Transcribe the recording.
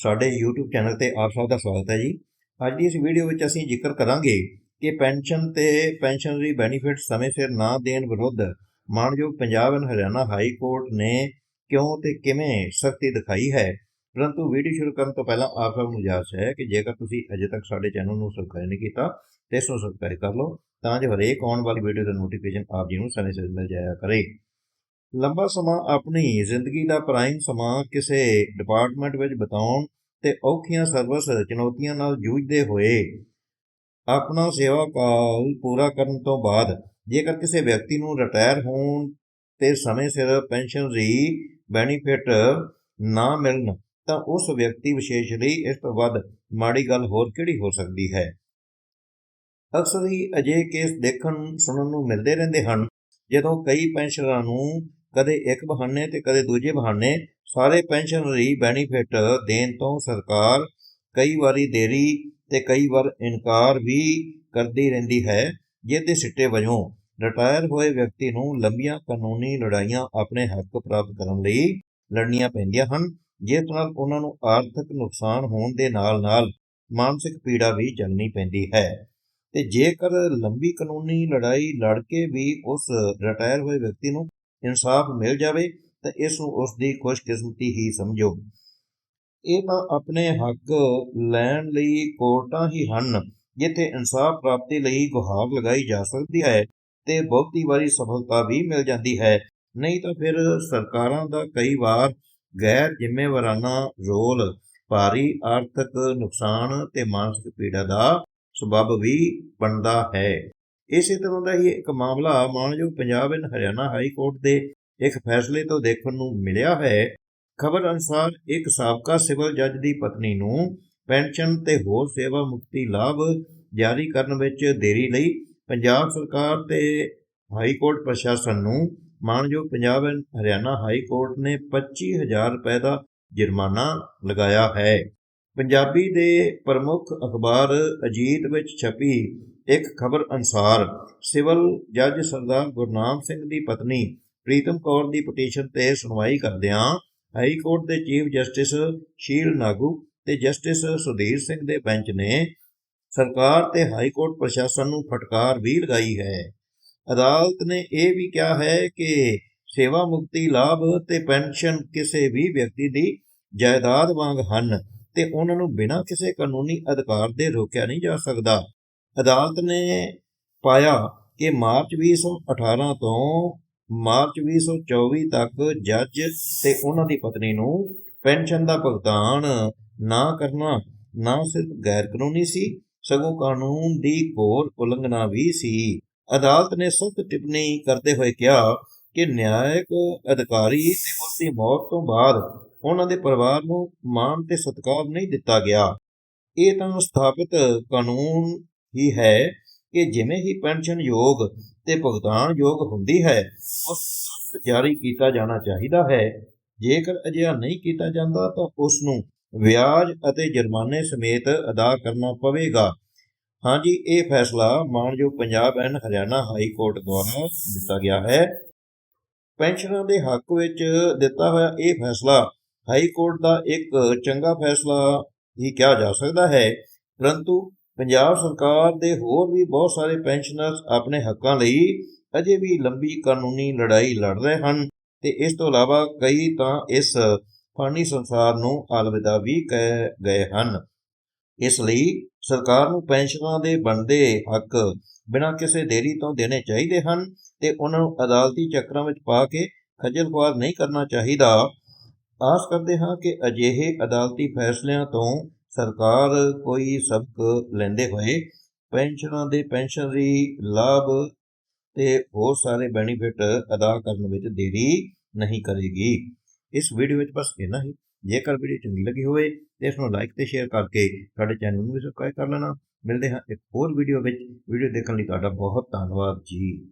ਸਾਡੇ YouTube channel ਤੇ ਆਪ ਸਭ ਦਾ ਸਵਾਗਤ ਹੈ ਜੀ। ਅੱਜ ਦੀ ਇਸ ਵੀਡੀਓ ਵਿੱਚ ਅਸੀਂ ਜ਼ਿਕਰ ਕਰਾਂਗੇ ਕਿ ਪੈਨਸ਼ਨ ਤੇ ਪੈਨਸ਼ਨਰੀ ਬੈਨੀਫਿਟ ਸਮੇਂ ਸਿਰ ਨਾ ਦੇਣ ਵਿਰੁੱਧ ਮਾਨਯੋਗ Punjab and Haryana high court ਨੇ ਕਿਉਂ ਤੇ ਕਿਵੇਂ ਸਖਤੀ ਦਿਖਾਈ ਹੈ। ਪਰੰਤੂ ਵੀਡੀਓ ਸ਼ੁਰੂ ਕਰਨ ਤੋਂ ਪਹਿਲਾਂ ਆਪ ਸਭ ਨੂੰ ਇਜਾਜ਼ਤ ਹੈ ਕਿ ਜੇਕਰ ਤੁਸੀਂ ਅਜੇ ਤੱਕ ਸਾਡੇ ਚੈਨਲ ਨੂੰ ਸਬਸਕ੍ਰਾਈਬ ਨਹੀਂ ਕੀਤਾ, ਤੇ ਇਸ ਨੂੰ ਸਬਸਕ੍ਰਾਈਬ ਕਰ ਲਓ, ਤਾਂ ਜੋ ਹਰੇਕ ਆਉਣ ਵਾਲੀ ਵੀਡੀਓ ਦਾ ਨੋਟੀਫਿਕੇਸ਼ਨ ਆਪ ਜੀ ਨੂੰ ਸਮੇਂ ਸਿਰ ਮਿਲ ਜਾਇਆ ਕਰੇ। ਲੰਬਾ ਸਮਾਂ ਆਪਣੀ ਜ਼ਿੰਦਗੀ ਦਾ ਪ੍ਰਾਈਮ ਸਮਾਂ ਕਿਸੇ ਡਿਪਾਰਟਮੈਂਟ ਵਿੱਚ ਬਿਤਾਉਣ ਤੇ ਔਖੀਆਂ ਸਰਵਿਸ ਚੁਣੌਤੀਆਂ ਨਾਲ ਜੂਝਦੇ ਹੋਏ ਆਪਣਾ ਸੇਵਾ ਕਾਲ ਪੂਰਾ ਕਰਨ ਤੋਂ ਬਾਅਦ ਜੇਕਰ ਕਿਸੇ ਵਿਅਕਤੀ ਨੂੰ ਰਿਟਾਇਰ ਹੋਣ ਤੇ ਸਮੇਂ ਸਿਰ ਪੈਨਸ਼ਨ ਦੀ ਬੈਨੀਫਿਟ ਨਾ ਮਿਲਣ, ਤਾਂ ਉਸ ਵਿਅਕਤੀ ਵਿਸ਼ੇਸ਼ ਲਈ ਇਸ ਤੋਂ ਵੱਧ ਮਾੜੀ ਗੱਲ ਹੋਰ ਕਿਹੜੀ ਹੋ ਸਕਦੀ ਹੈ? ਅਕਸਰ ਹੀ ਅਜਿਹੇ ਕੇਸ ਦੇਖਣ, ਸੁਣਨ ਨੂੰ ਮਿਲਦੇ ਰਹਿੰਦੇ ਹਨ, ਜਦੋਂ ਕਈ ਪੈਨਸ਼ਨਰਾਂ ਨੂੰ ਕਦੇ ਇੱਕ ਬਹਾਨੇ ਤੇ ਕਦੇ ਦੂਜੇ ਬਹਾਨੇ, ਸਾਰੇ ਪੈਨਸ਼ਨਰੀ ਬੈਨੀਫਿਟ ਦੇਣ ਤੋਂ ਸਰਕਾਰ ਕਈ ਵਾਰੀ ਦੇਰੀ ਤੇ ਕਈ ਵਾਰ ਇਨਕਾਰ ਵੀ ਕਰਦੀ ਰਹਿੰਦੀ ਹੈ ਜਿਹਦੇ ਸਿੱਟੇ ਵਜੋਂ ਰਿਟਾਇਰ ਹੋਏ ਵਿਅਕਤੀ ਨੂੰ ਲੰਬੀਆਂ ਕਾਨੂੰਨੀ ਲੜਾਈਆਂ ਆਪਣੇ ਹੱਕ ਪ੍ਰਾਪਤ ਕਰਨ ਲਈ ਲੜਨੀਆਂ ਪੈਂਦੀਆਂ ਹਨ, ਜਿਸ ਨਾਲ ਉਹਨਾਂ ਨੂੰ ਆਰਥਿਕ ਨੁਕਸਾਨ ਹੋਣ ਦੇ ਨਾਲ-ਨਾਲ ਮਾਨਸਿਕ ਪੀੜਾ ਵੀ ਝੱਲਣੀ ਪੈਂਦੀ ਹੈ। ਤੇ ਜੇਕਰ ਲੰਬੀ ਕਾਨੂੰਨੀ ਲੜਾਈ ਲੜ ਕੇ ਵੀ ਉਸ ਰਿਟਾਇਰ ਹੋਏ ਵਿਅਕਤੀ ਨੂੰ ਇਨਸਾਫ ਮਿਲ ਜਾਵੇ ਤਾਂ ਇਸ ਨੂੰ ਉਸ ਦੀ ਖੁਸ਼ਕਿਸਮਤੀ ਹੀ ਸਮਝੋ। ਇਹ ਤਾਂ ਆਪਣੇ ਹੱਕ ਲੈਣ ਲਈ ਕੋਰਟਾਂ ਹੀ ਹਨ, ਜਿੱਥੇ ਇਨਸਾਫ ਪ੍ਰਾਪਤੀ ਲਈ ਗੁਹਾਰ ਲਗਾਈ ਜਾ ਸਕਦੀ ਹੈ ਤੇ ਬਹੁਤੀ ਵਾਰੀ ਸਫਲਤਾ ਵੀ ਮਿਲ ਜਾਂਦੀ ਹੈ। ਨਹੀਂ ਤਾਂ ਫਿਰ ਸਰਕਾਰਾਂ ਦਾ ਕਈ ਵਾਰ ਗੈਰ ਜ਼ਿੰਮੇਵਾਰਾਨਾ ਰੋਲ, ਭਾਰੀ ਆਰਥਿਕ ਨੁਕਸਾਨ ਤੇ ਮਾਨਸਿਕ ਪੀੜਾ ਦਾ ਸਬਬ ਵੀ ਬਣਦਾ ਹੈ। ਇਸੇ ਤਰ੍ਹਾਂ ਦਾ ਹੀ ਇੱਕ ਮਾਮਲਾ ਮਾਨਯੋਗ Punjab and Haryana high court ਦੇ ਇੱਕ ਫੈਸਲੇ ਤੋਂ ਦੇਖਣ ਨੂੰ ਮਿਲਿਆ ਹੈ। ਖਬਰ ਅਨੁਸਾਰ ਇੱਕ ਸਾਬਕਾ ਸਿਵਲ ਜੱਜ ਦੀ ਪਤਨੀ ਨੂੰ ਪੈਨਸ਼ਨ ਤੇ ਹੋਰ ਸੇਵਾ ਮੁਕਤੀ ਲਾਭ ਜਾਰੀ ਕਰਨ ਵਿੱਚ ਦੇਰੀ ਲਈ ਪੰਜਾਬ ਸਰਕਾਰ ਤੇ ਹਾਈ ਕੋਰਟ ਪ੍ਰਸ਼ਾਸਨ ਨੂੰ ਮਾਨਯੋਗ Punjab and Haryana high court ਨੇ 25000 ਰੁਪਏ ਦਾ ਜੁਰਮਾਨਾ ਲਗਾਇਆ ਹੈ। ਪੰਜਾਬੀ ਦੇ ਪ੍ਰਮੁੱਖ ਅਖਬਾਰ ਅਜੀਤ ਵਿੱਚ ਛਪੀ ਇੱਕ ਖਬਰ ਅਨੁਸਾਰ ਸਿਵਲ ਜੱਜ ਸਰਦਾਰ ਗੁਰਨਾਮ ਸਿੰਘ ਦੀ ਪਤਨੀ ਪ੍ਰੀਤਮ ਕੌਰ ਦੀ ਪਟੀਸ਼ਨ ਤੇ ਸੁਣਵਾਈ ਕਰਦਿਆਂ ਹਾਈ ਕੋਰਟ ਦੇ ਚੀਫ ਜਸਟਿਸ ਸ਼ੀਲ ਨਾਗੂ ਤੇ ਜਸਟਿਸ ਸੁਧੀਰ ਸਿੰਘ ਦੇ ਬੈਂਚ ਨੇ ਸਰਕਾਰ ਤੇ ਹਾਈ ਕੋਰਟ ਪ੍ਰਸ਼ਾਸਨ ਨੂੰ ਫਟਕਾਰ ਵੀ ਲਗਾਈ ਹੈ। ਅਦਾਲਤ ਨੇ ਇਹ ਵੀ ਕਿਹਾ ਹੈ ਕਿ ਸੇਵਾ ਮੁਕਤੀ ਲਾਭ ਤੇ ਪੈਨਸ਼ਨ ਕਿਸੇ ਵੀ ਵਿਅਕਤੀ ਦੀ ਜਾਇਦਾਦ ਵਾਂਗ ਹਨ। ਤੇ ਉਹਨਾਂ ਨੂੰ ਬਿਨਾਂ ਕਿਸੇ ਕਾਨੂੰਨੀ ਅਧਿਕਾਰ ਦੇ ਰੋਕਿਆ ਨਹੀਂ ਜਾ ਸਕਦਾ। ਅਦਾਲਤ ਨੇ ਪਾਇਆ ਕਿ ਮਾਰਚ 2018 ਤੋਂ ਮਾਰਚ 2024 ਤੱਕ ਜੱਜ ਤੇ ਉਹਨਾਂ ਦੀ ਪਤਨੀ ਨੂੰ ਪੈਨਸ਼ਨ ਦਾ ਭੁਗਤਾਨ ਨਾ ਕਰਨਾ ਨਾ ਸਿਰਫ ਗੈਰ ਕਾਨੂੰਨੀ ਸੀ, ਸਗੋਂ ਕਾਨੂੰਨ ਦੀ ਘੋਰ ਉਲੰਘਣਾ ਵੀ ਸੀ। ਅਦਾਲਤ ਨੇ ਸਖਤ ਟਿੱਪਣੀ ਕਰਦੇ ਹੋਏ ਕਿਹਾ ਕਿ ਨਿਆਇਕ ਅਧਿਕਾਰੀ ਤੇ ਉਸ ਦੀ ਮੌਤ ਤੋਂ ਬਾਅਦ ਉਹਨਾਂ ਦੇ ਪਰਿਵਾਰ ਨੂੰ ਮਾਣ ਤੇ ਸਤਿਕਾਰ ਨਹੀਂ ਦਿੱਤਾ ਗਿਆ। ਇਹ ਤਾਂ ਸਥਾਪਿਤ ਕਾਨੂੰਨ ਹੀ ਹੈ ਕਿ ਜਿਵੇਂ ਹੀ ਪੈਨਸ਼ਨ ਯੋਗ ਤੇ ਭੁਗਤਾਨ ਯੋਗ ਹੁੰਦੀ ਹੈ ਉਸ ਤੁਰੰਤ ਜਾਰੀ ਕੀਤਾ ਜਾਣਾ ਚਾਹੀਦਾ ਹੈ। ਜੇਕਰ ਅਜਿਹਾ ਨਹੀਂ ਕੀਤਾ ਜਾਂਦਾ ਤਾਂ ਉਸ ਨੂੰ ਵਿਆਜ ਅਤੇ ਜੁਰਮਾਨੇ ਸਮੇਤ ਅਦਾ ਕਰਨਾ ਪਵੇਗਾ। ਹਾਂਜੀ ਇਹ ਫੈਸਲਾ ਮਾਨਯੋਗ Punjab and Haryana high court ਦੁਆਰਾ ਦਿੱਤਾ ਗਿਆ ਹੈ। ਪੈਨਸ਼ਨਾਂ ਦੇ ਹੱਕ ਵਿੱਚ ਦਿੱਤਾ ਹੋਇਆ ਇਹ ਫੈਸਲਾ ਹਾਈ ਕੋਰਟ ਦਾ ਇੱਕ ਚੰਗਾ ਫੈਸਲਾ ਹੀ ਕਿਹਾ ਜਾ ਸਕਦਾ ਹੈ। ਪਰੰਤੂ ਪੰਜਾਬ ਸਰਕਾਰ ਦੇ ਹੋਰ ਵੀ ਬਹੁਤ ਸਾਰੇ ਪੈਨਸ਼ਨਰਸ ਆਪਣੇ ਹੱਕਾਂ ਲਈ ਅਜੇ ਵੀ ਲੰਬੀ ਕਾਨੂੰਨੀ ਲੜਾਈ ਲੜ ਰਹੇ ਹਨ ਤੇ ਇਸ ਤੋਂ ਇਲਾਵਾ ਕਈ ਤਾਂ ਇਸ ਫਾਨੀ ਸੰਸਾਰ ਨੂੰ ਅਲਵਿਦਾ ਵੀ ਕਹਿ ਗਏ ਹਨ। ਇਸ ਲਈ ਸਰਕਾਰ ਨੂੰ ਪੈਨਸ਼ਨਾਂ ਦੇ ਬਣਦੇ ਹੱਕ ਬਿਨਾਂ ਕਿਸੇ ਦੇਰੀ ਤੋਂ ਦੇਣੇ ਚਾਹੀਦੇ ਹਨ ਤੇ ਉਹਨਾਂ ਨੂੰ ਅਦਾਲਤੀ ਚੱਕਰਾਂ ਵਿੱਚ ਪਾ ਕੇ ਖੱਜਲ ਖੁਆਰ ਨਹੀਂ ਕਰਨਾ ਚਾਹੀਦਾ। ਆਸ ਕਰਦੇ ਹਾਂ ਕਿ ਅਜਿਹੇ ਅਦਾਲਤੀ ਫੈਸਲਿਆਂ ਤੋਂ ਸਰਕਾਰ ਕੋਈ ਸਬਕ ਲੈਂਦੇ ਹੋਏ ਪੈਨਸ਼ਨਾਂ ਦੇ ਪੈਨਸ਼ਨਰੀ ਲਾਭ ਤੇ ਹੋਰ ਸਾਰੇ ਬੈਨੀਫਿਟ ਅਦਾ ਕਰਨ ਵਿੱਚ ਦੇਰੀ ਨਹੀਂ ਕਰੇਗੀ। ਇਸ ਵੀਡੀਓ ਵਿੱਚ ਬਸ ਇੰਨਾ ਹੀ। ਜੇਕਰ ਵੀਡੀਓ ਚੰਗੀ ਲੱਗੀ ਹੋਵੇ ਤੇ ਇਸ ਨੂੰ ਲਾਈਕ ਤੇ ਸ਼ੇਅਰ ਕਰਕੇ ਸਾਡੇ ਚੈਨਲ ਨੂੰ ਵੀ ਸਬਸਕ੍ਰਾਈਬ ਕਰ ਲੈਣਾ। ਮਿਲਦੇ ਹਾਂ ਇੱਕ ਹੋਰ ਵੀਡੀਓ ਵਿੱਚ। ਵੀਡੀਓ ਦੇਖਣ ਲਈ ਤੁਹਾਡਾ ਬਹੁਤ ਧੰਨਵਾਦ ਜੀ।